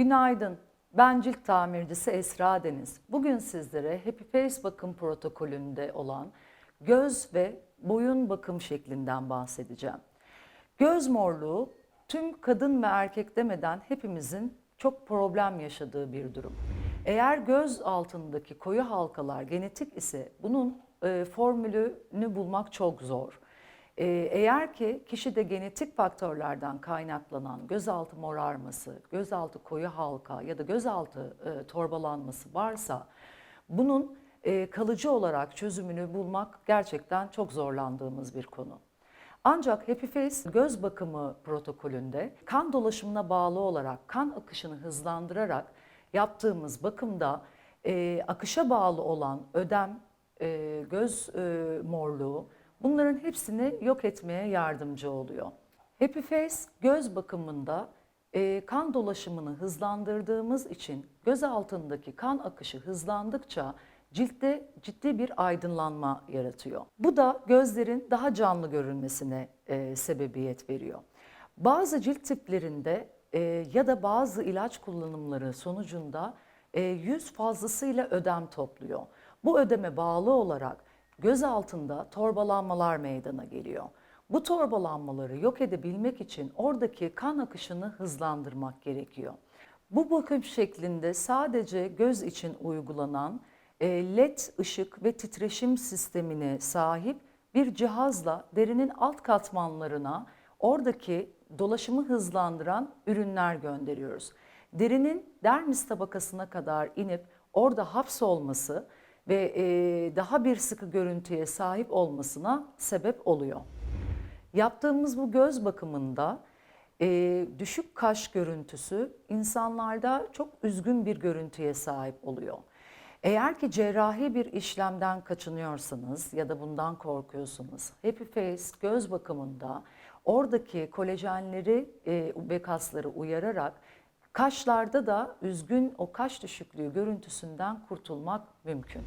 Günaydın. Ben cilt tamircisi Esra Deniz. Bugün sizlere Happy Face bakım protokolünde olan göz ve boyun bakım şeklinden bahsedeceğim. Göz morluğu tüm kadın ve erkek demeden hepimizin çok problem yaşadığı bir durum. Eğer göz altındaki koyu halkalar genetik ise bunun e, formülünü bulmak çok zor. Ee, Eğer ki kişide genetik faktörlerden kaynaklanan gözaltı morarması, gözaltı koyu halka ya da gözaltı e, torbalanması varsa bunun e, kalıcı olarak çözümünü bulmak gerçekten çok zorlandığımız bir konu. Ancak Happy Face göz bakımı protokolünde kan dolaşımına bağlı olarak kan akışını hızlandırarak yaptığımız bakımda e, akışa bağlı olan ödem, e, göz e, morluğu bunların hepsini yok etmeye yardımcı oluyor. Happy Face göz bakımında e, kan dolaşımını hızlandırdığımız için göz altındaki kan akışı hızlandıkça ciltte ciddi bir aydınlanma yaratıyor. Bu da gözlerin daha canlı görünmesine e, sebebiyet veriyor. Bazı cilt tiplerinde e, ya da bazı ilaç kullanımları sonucunda e, yüz fazlasıyla ödem topluyor. Bu ödeme bağlı olarak göz altında torbalanmalar meydana geliyor. Bu torbalanmaları yok edebilmek için oradaki kan akışını hızlandırmak gerekiyor. Bu bakım şeklinde sadece göz için uygulanan e, LED ışık ve titreşim sistemine sahip bir cihazla derinin alt katmanlarına oradaki dolaşımı hızlandıran ürünler gönderiyoruz. Derinin dermis tabakasına kadar inip orada hapsolması ve e, daha bir sıkı görüntüye sahip olmasına sebep oluyor. Yaptığımız bu göz bakımında e, düşük kaş görüntüsü insanlarda çok üzgün bir görüntüye sahip oluyor. Eğer ki cerrahi bir işlemden kaçınıyorsanız ya da bundan korkuyorsanız Happy Face göz bakımında oradaki kolajenleri e, ve kasları uyararak kaşlarda da üzgün o kaş düşüklüğü görüntüsünden kurtulmak mümkün.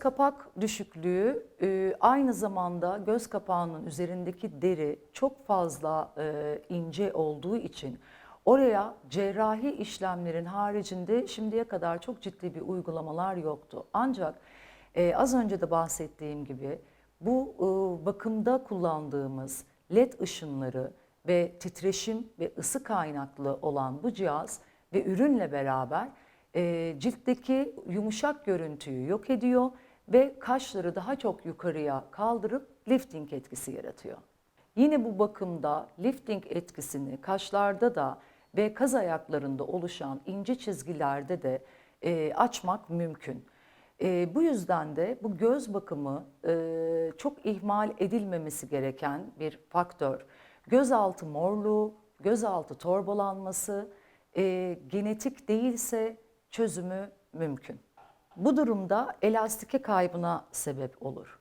Kapak düşüklüğü e, aynı zamanda göz kapağının üzerindeki deri çok fazla e, ince olduğu için oraya cerrahi işlemlerin haricinde şimdiye kadar çok ciddi bir uygulamalar yoktu. Ancak e, az önce de bahsettiğim gibi bu bakımda kullandığımız led ışınları ve titreşim ve ısı kaynaklı olan bu cihaz ve ürünle beraber e, ciltteki yumuşak görüntüyü yok ediyor ve kaşları daha çok yukarıya kaldırıp lifting etkisi yaratıyor. Yine bu bakımda lifting etkisini kaşlarda da ve kaz ayaklarında oluşan ince çizgilerde de e, açmak mümkün. E, bu yüzden de bu göz bakımı e, çok ihmal edilmemesi gereken bir faktör. Gözaltı morluğu, gözaltı torbalanması, e, genetik değilse çözümü mümkün. Bu durumda elastike kaybına sebep olur.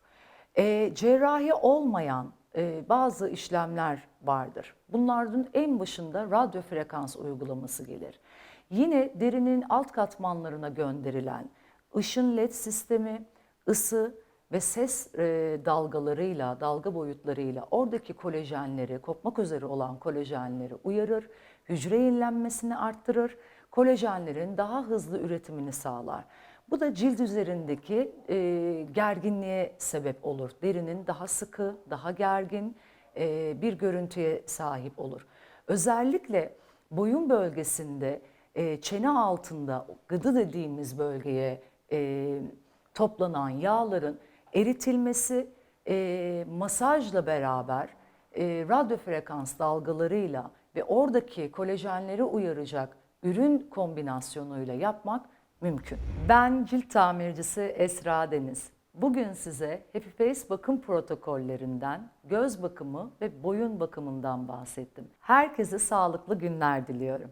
E, cerrahi olmayan e, bazı işlemler vardır. Bunların en başında radyo frekans uygulaması gelir. Yine derinin alt katmanlarına gönderilen ışın led sistemi, ısı ve ses e, dalgalarıyla, dalga boyutlarıyla oradaki kolajenleri, kopmak üzere olan kolajenleri uyarır, hücre yenilenmesini arttırır, kolajenlerin daha hızlı üretimini sağlar. Bu da cilt üzerindeki e, gerginliğe sebep olur. Derinin daha sıkı, daha gergin e, bir görüntüye sahip olur. Özellikle boyun bölgesinde e, çene altında gıdı dediğimiz bölgeye e, toplanan yağların eritilmesi e, masajla beraber e, radyo frekans dalgalarıyla ve oradaki kolajenleri uyaracak ürün kombinasyonuyla yapmak mümkün. Ben cilt tamircisi Esra Deniz. Bugün size Happy Face bakım protokollerinden, göz bakımı ve boyun bakımından bahsettim. Herkese sağlıklı günler diliyorum.